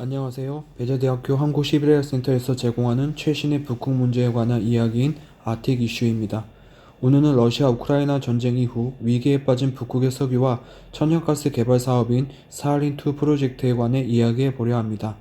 안녕하세요. 배재대학교 한국 시베리아 센터에서 제공하는 최신의 북극 문제에 관한 이야기인 아틱 이슈입니다. 오늘은 러시아 우크라이나 전쟁 이후 위기에 빠진 북극의 석유와 천연가스 개발 사업인 사할린2 프로젝트에 관해 이야기해 보려 합니다.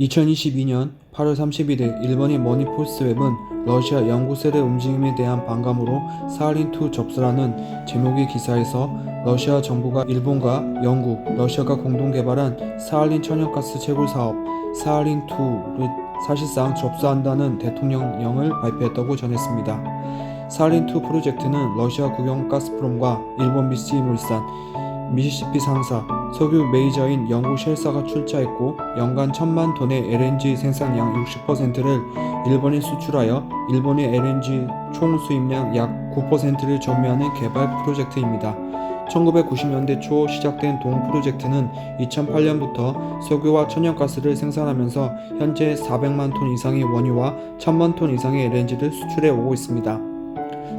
2022년 8월 31일 일본의 머니포스트웹은 러시아 연구셀의 움직임에 대한 반감으로 사할린2 접수라는 제목의 기사에서 러시아 정부가 일본과 영국, 러시아가 공동 개발한 사할린 천연가스 채굴 사업 사할린2를 사실상 접수한다는 대통령령을 발표했다고 전했습니다. 사할린2 프로젝트는 러시아 국영 가스프롬과 일본 미쓰이물산, 미시시피 상사, 석유 메이저인 영국 쉘사가 출자했고 연간 천만 톤의 LNG 생산량 60%를 일본에 수출하여 일본의 LNG 총 수입량 약 9%를 점유하는 개발 프로젝트입니다. 1990년대 초 시작된 동 프로젝트는 2008년부터 석유와 천연가스를 생산하면서 현재 400만 톤 이상의 원유와 1000만 톤 이상의 LNG를 수출해 오고 있습니다.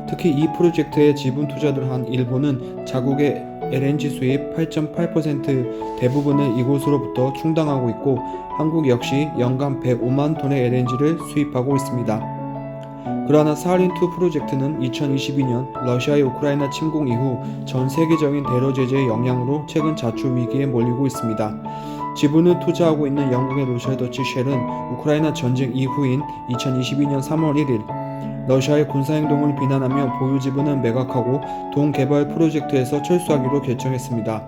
특히 이 프로젝트에 지분 투자를 한 일본은 자국의 LNG 수입 8.8% 대부분을 이곳으로부터 충당하고 있고 한국 역시 연간 105만 톤의 LNG를 수입하고 있습니다. 그러나 사할린2 프로젝트는 2022년 러시아의 우크라이나 침공 이후 전 세계적인 대러 제재의 영향으로 최근 자초 위기에 몰리고 있습니다. 지분을 투자하고 있는 영국의 로셜 더치 쉘은 우크라이나 전쟁 이후인 2022년 3월 1일 러시아의 군사행동을 비난하며 보유 지분을 매각하고 동 개발 프로젝트에서 철수하기로 결정했습니다.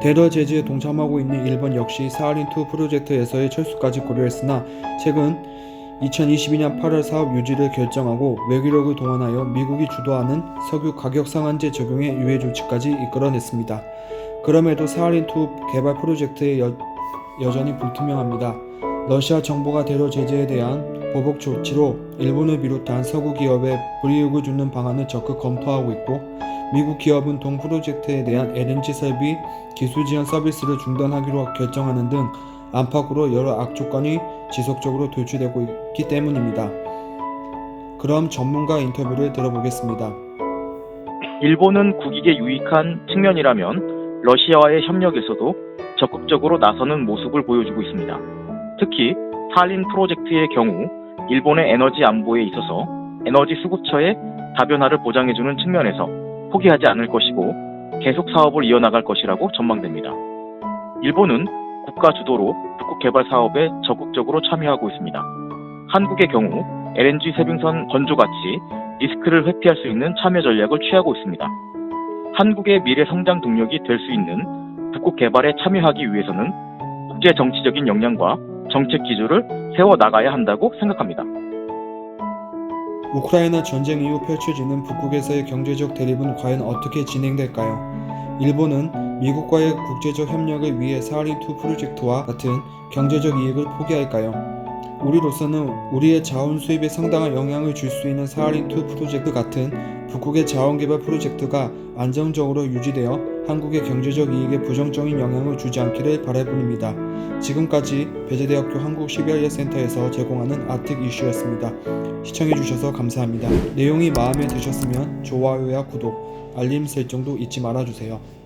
대러 제재에 동참하고 있는 일본 역시 사할린2 프로젝트에서의 철수까지 고려했으나 최근 2022년 8월 사업 유지를 결정하고 외교력을 동원하여 미국이 주도하는 석유 가격 상한제 적용의 유예 조치까지 이끌어냈습니다. 그럼에도 사할린2 개발 프로젝트의 여, 여전히 불투명합니다. 러시아 정부가 대러 제재에 대한 보복 조치로 일본을 비롯한 서구 기업에 불이익을 주는 방안을 적극 검토하고 있고 미국 기업은 동 프로젝트에 대한 LNG 설비 기술 지원 서비스를 중단하기로 결정하는 등 안팎으로 여러 악조건이 지속적으로 돌출되고 있기 때문입니다. 그럼 전문가 인터뷰를 들어보겠습니다. 일본은 국익에 유익한 측면이라면 러시아와의 협력에서도 적극적으로 나서는 모습을 보여주고 있습니다. 특히 스탈린 프로젝트의 경우 일본의 에너지 안보에 있어서 에너지 수급처의 다변화를 보장해주는 측면에서 포기하지 않을 것이고 계속 사업을 이어나갈 것이라고 전망됩니다. 일본은 국가 주도로 북극 개발 사업에 적극적으로 참여하고 있습니다. 한국의 경우 LNG 세빙선 건조 같이 리스크를 회피할 수 있는 참여 전략을 취하고 있습니다. 한국의 미래 성장 동력이 될 수 있는 북극 개발에 참여하기 위해서는 국제 정치적인 역량과 정책 기조를 세워 나가야 한다고 생각합니다. 우크라이나 전쟁 이후 펼쳐지는 북극에서의 경제적 대립은 과연 어떻게 진행될까요? 일본은 미국과의 국제적 협력을 위해 사할린2 프로젝트와 같은 경제적 이익을 포기할까요? 우리로서는 우리의 자원 수입에 상당한 영향을 줄 수 있는 사할린2 프로젝트 같은 북극의 자원 개발 프로젝트가 안정적으로 유지되어 한국의 경제적 이익에 부정적인 영향을 주지 않기를 바라봅니다. 지금까지 배재대학교 한국 시베리아 센터에서 제공하는 아틱 이슈였습니다. 시청해주셔서 감사합니다. 내용이 마음에 드셨으면 좋아요와 구독, 알림 설정도 잊지 말아주세요.